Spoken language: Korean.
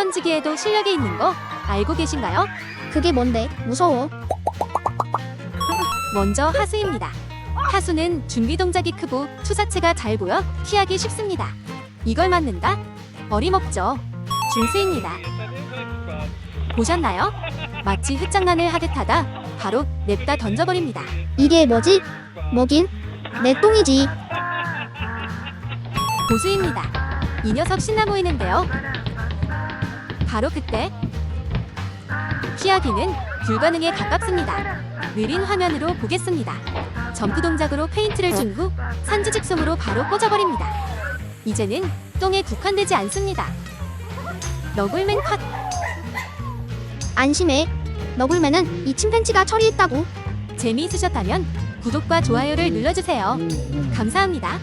던지기에도 실력이 있는 거 알고 계신가요? 그게 뭔데? 무서워. 먼저 하수입니다. 하수는 준비 동작이 크고 투사체가 잘 보여 피하기 쉽습니다. 이걸 맞는다? 어림없죠. 중수입니다. 보셨나요? 마치 흙장난을 하듯 하다 바로 냅다 던져버립니다. 이게 뭐지? 뭐긴? 내 똥이지. 고수입니다. 이 녀석 신나 보이는데요. 바로 그때 피하기는 불가능에 가깝습니다. 느린 화면으로 보겠습니다. 점프 동작으로 페인트를 준 후 산지 직송으로 바로 꽂아버립니다. 이제는 똥에 국한되지 않습니다. 너굴맨 컷! 안심해. 너굴맨은 이 침팬지가 처리했다고. 재미있으셨다면 구독과 좋아요를 눌러주세요. 감사합니다.